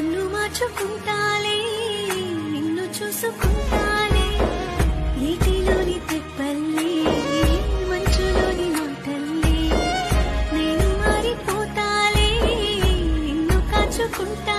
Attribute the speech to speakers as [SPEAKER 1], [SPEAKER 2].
[SPEAKER 1] నన్ను మార్చుకుంటాలే నిన్ను చూసుకుంటాలే. నీటిలోని తిప్పల్లి మంచులోని మాటల్లి. నేను మారిపోతాలే నిన్ను కాచుకుంటా